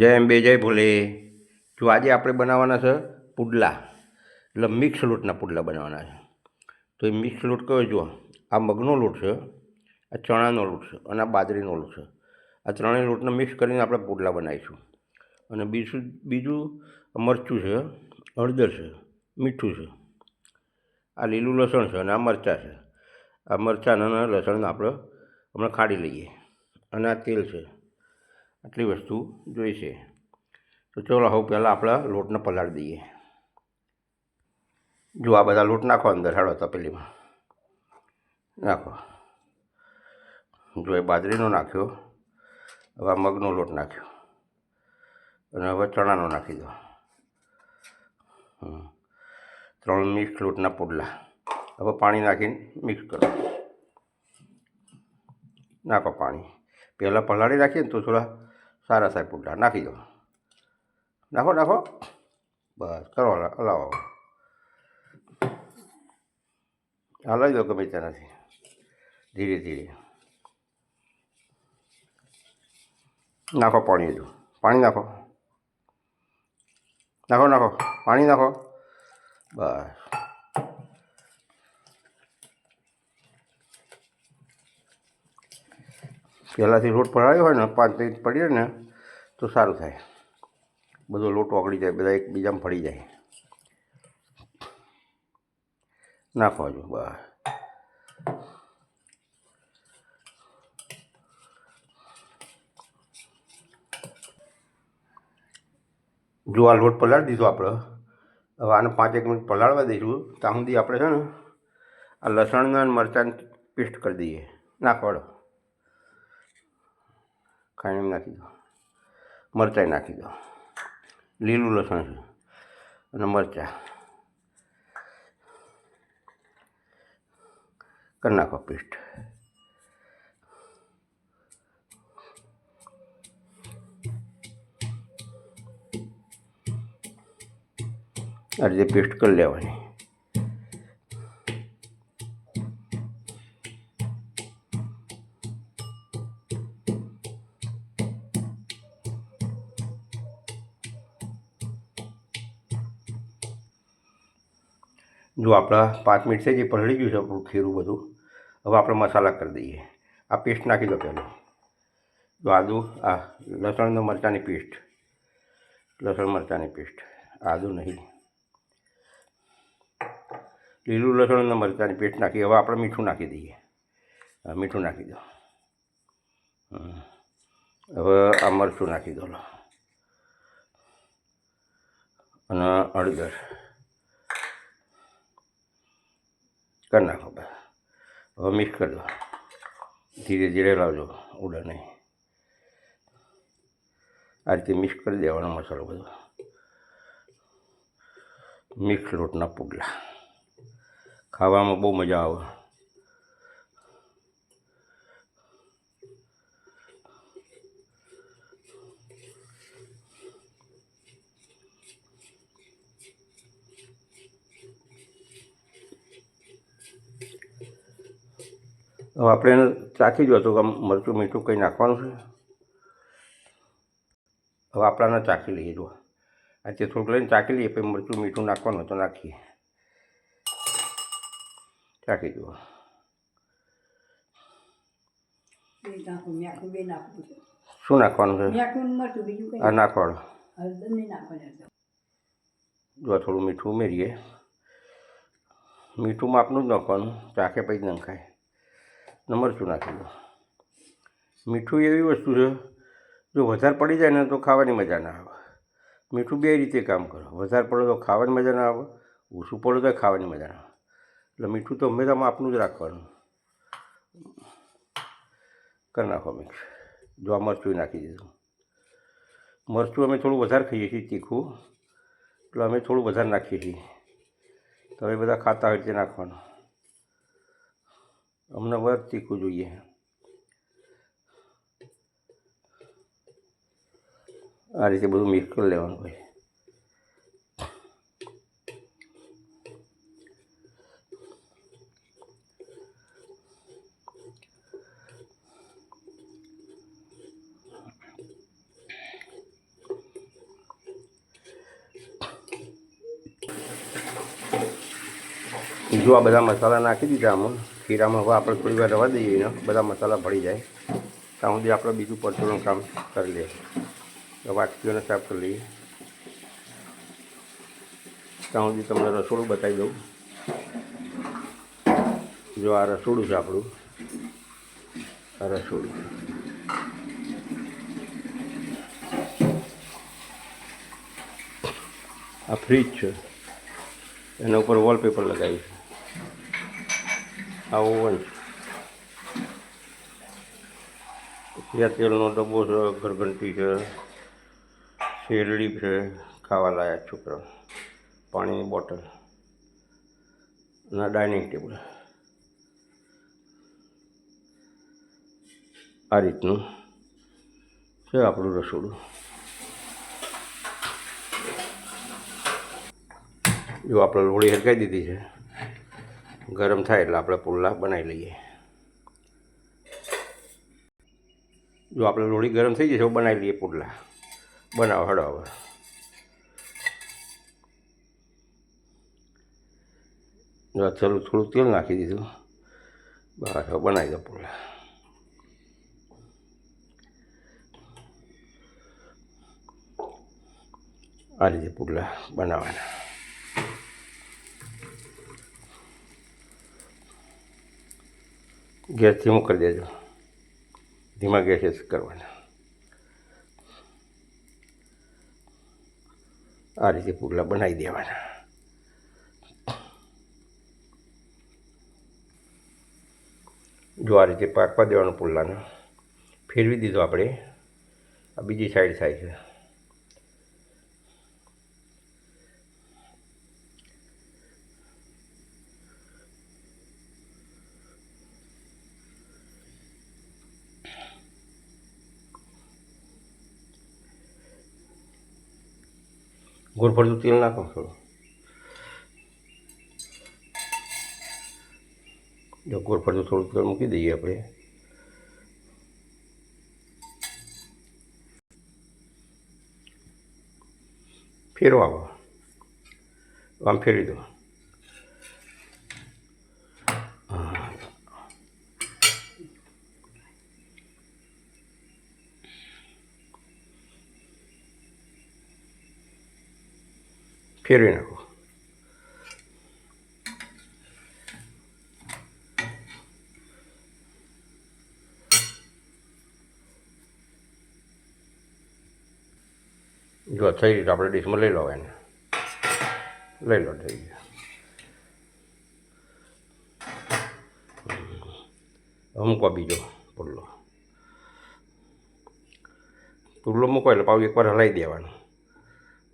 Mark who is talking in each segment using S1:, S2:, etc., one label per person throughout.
S1: જય અંબે જય ભોલે. જો આજે આપણે બનાવવાના છે પુડલા. એટલે મિક્સ લોટના પુડલા બનાવવાના છે. તો એ મિક્સ લોટ કયો જુઓ. આ મગનો લોટ છે, આ ચણાનો લોટ છે અને આ બાજરીનો લોટ છે. આ ત્રણેય લોટને મિક્સ કરીને આપણે પુડલા બનાવીશું. અને બીજું બીજું મરચું છે, હળદર છે, મીઠું છે. આ લીલું લસણ છે અને આ મરચાં છે. આ મરચાં અને લસણને આપણે હમણાં ખાડી લઈએ. અને આ તેલ છે. આટલી વસ્તુ જોઈશે તો ચલો, હવે પહેલાં આપણે લોટને પલાળી દઈએ. જો આ બધા લોટ નાખો અંદર, હાડો તપેલીમાં. નાખો. જો એ બાજરીનો નાખ્યો, હવે મગનો લોટ નાખ્યો. અને હવે ચણાનો નાખી દો. ત્રણ મિક્સ લોટના પુડલા. હવે પાણી નાખીને મિક્સ કરો. નાખો પાણી. પહેલાં પલાળી રાખીએ ને તો થોડા સારા સાહેબ પુડલા નાખી દો. નાખો નાખો. બસ, કરો, હલા- હલાવો. હલાવી દો ગમે ત્યાંથી ધીરે ધીરે. નાખો પાણી હજુ. પાણી નાખો. નાખો નાખો. પાણી નાખો. બસ. પહેલાંથી લોટ પડાવ્યો હોય ને, પાંચ મિનિટ પડીએ ને, તો સારું થાય. બધો લોટ ઓગળી જાય, બધા એકબીજામાં ફળી જાય. નાખવા જો બસ. જો આ લોટ પલાળી દીધો આપણે, હવે આને પાંચ એક મિનિટ પલાળવા દઈશું. ત્યાં સુધી આપણે છે ને, આ લસણના મરચાંની પેસ્ટ કરી દઈએ. નાખવાડો. ખાઈને નાખી દો. મરચાંય નાખી દો. લીલું લસણ અને મરચાં. કરી નાખો પેસ્ટ. આ રીતે પેસ્ટ કરી લેવાની. જો આપણા પાંચ મિનિટ છે જે પલળી ગયું છે આપણું ખીરું બધું. હવે આપણે મસાલા કરી દઈએ. આ પેસ્ટ નાખી દો પહેલાં. જો આદુ, આ લસણના મરચાંની પેસ્ટ. લસણ, મરચાંની પેસ્ટ. આદુ નહીં. લીલું લસણ અને મરચાંની પેસ્ટ નાખી. હવે આપણે મીઠું નાખી દઈએ. મીઠું નાખી દો. હવે આ મરચું નાખી દો અને હળદર કરી નાખો બસ. હવે મિક્સ કરી દો. ધીરે ધીરે લાવજો ઉડે નહીં. આ રીતે મિક્સ કરી દેવાનો મસાલો બધો. મિક્સ લોટના પુડલા. ખાવામાં બહુ મજા આવે. હવે આપણે એને ચાખી જો તો આમ મરચું મીઠું કંઈ નાખવાનું છે. હવે આપણાને ચાખી લઈએ જો આ તે થોડુંક લઈને ચાખી લઈએ પછી મરચું મીઠું નાખવાનું તો નાખીએ. ચાખી જુઓ. શું નાખવાનું છે? આ
S2: નાખવાનું.
S1: જો થોડું મીઠું ઉમેરીએ. મીઠું માપનું જ નાખવાનું. ચાખે પછી નખાય. મરચું નાખી દો? મીઠું એવી વસ્તુ છે, જો વધારે પડી જાય ને તો ખાવાની મજા ના આવે. મીઠું બે રીતે કામ કરો. વધારે પડે તો ખાવાની મજા ના આવે, ઓછું પડે તો ખાવાની મજા ના આવે. એટલે મીઠું તો હંમેશા આપનું જ રાખવાનું. કરી નાખો મિક્સ. જો આ મરચું નાખી દીધું. મરચું અમે થોડું વધારે ખાઈએ છીએ તીખું. એટલે અમે થોડું વધારે નાખીએ છીએ. તમે બધા ખાતા હોય તે નાખવાનું. અમને વર્ગ તીખું જોઈએ. આ રીતે બધું મિક્સ કરી લેવાનું હોય. જો આ બધા મસાલા નાખી દીધા આમાં. ખીરામાં હવે આપણે થોડી વાર રવા દઈએ ને બધા મસાલા ભળી જાય. ત્યાં સુધી આપણે બીજું પરચુરણ કામ કરી લઈએ. વાટકીઓને સાફ કરી લઈએ. ત્યાં સુધી તમને રસોડું બતાવી દઉં. જો આ રસોડું છે આપણું, આ રસોડું. આ ફ્રીજ છે. એના ઉપર વોલપેપર લગાવ્યું છે આ ઓવન છે આ તેલનો ડબ્બો છે, ઘરઘંટી છે, શેરડી છે ખાવા લાયક છોકરા પાણીની બોટલ અને ડાઇનિંગ ટેબલ. આ રીતનું છે આપણું રસોડું. જો આપણે લોળી હરકાઈ દીધી છે. ગરમ થાય એટલે આપણે પુલ્લા બનાવી લઈએ. જો આપણે લોળી ગરમ થઈ જશે બનાવી લઈએ પુડલા બનાવો હડો હવે. થોડું થોડું તેલ નાખી દીધું. બસ, હવે બનાવી દો પુડલા આ રીતે પુડલા બનાવવાના. ગેસ ધીમો કરી દેજો. ધીમા ગેસે કરવાના. આ રીતે પુડલા બનાવી દેવાના. જો આ રીતે પાકવા દેવાનું પુલ્લાને ફેરવી દીધો આપણે, આ બીજી સાઈડ થાય છે. ગોળ ફરતું તેલ નાખો થોડું. જો ગોળ ફરતું થોડું તેલ મૂકી દઈએ આપણે. ફેરવા આવો આમ ફેરવી દો. ફેરવી નાખો જો થઈ ગયું આપણે ડીશમાં લઈ લો એને લઈ લો, થઈ ગયું. હવે મૂકવા બીજો પુલ્લો પુલ્લો મૂકો એટલે પાછું એકવાર હલાવી દેવાનું.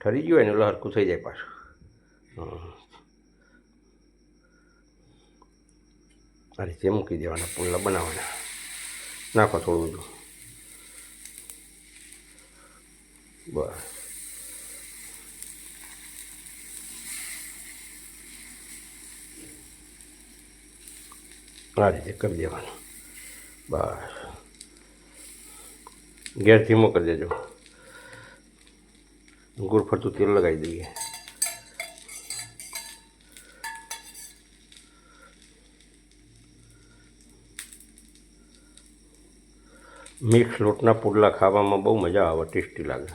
S1: ઠરી ગયું હોય ને થઈ જાય પાછું. આ રીતે મૂકી દેવાના પુલ્લા બનાવવાના. નાખો થોડું બધું. બસ. આ રીતે કરી દેવાનું. બસ. ઘેરથી મોકલી દેજો. ગોળ ફરતું તેલ લગાવી દઈએ મિક્સ લોટના પુડલા ખાવામાં બહુ મજા આવે ટેસ્ટી લાગે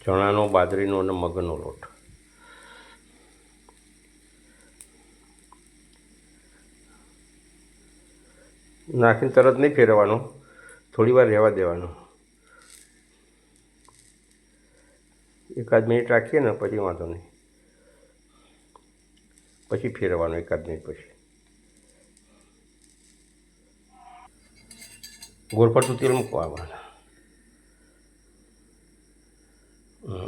S1: ચણાનો બાજરીનો અને મગનો લોટ। નાખીને તરત નહીં ફેરવવાનું। થોડી વાર રહેવા દેવાનું. એકાદ મિનિટ રાખીએ ને પછી વાંધો નહીં. પછી ફેરવવાનું એકાદ મિનિટ પછી. ગોળ તેલ મૂકવાનું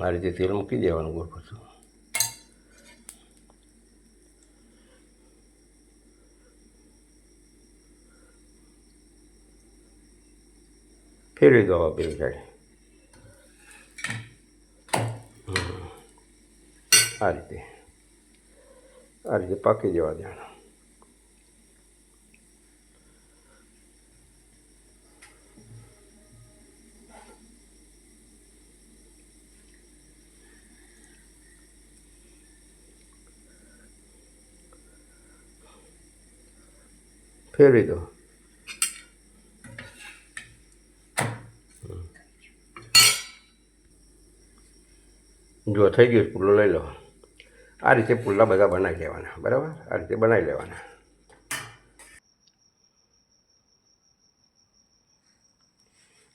S1: આ રીતે તેલ મૂકી દેવાનું ગોળ ફેરવી દો પેલી સાઈડ આ રીતે આ રીતે પાકી જવા દેવાના ફેરવી દો જો થઈ ગયું પુલો લઈ લો. આ રીતે પુલ્લા બધા બનાવી લેવાના, બરાબર? આ રીતે બનાવી લેવાના.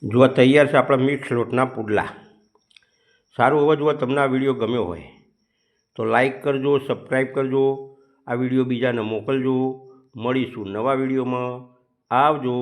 S1: જો તૈયાર છે આપણા મિક્સ લોટના પુડલા. સારું હવે જો તમને આ વીડિયો ગમ્યો હોય, તો લાઈક કરજો સબસ્ક્રાઈબ કરજો, આ વીડિયો બીજાને મોકલજો. મળીશું નવા વિડીયોમાં. આવજો.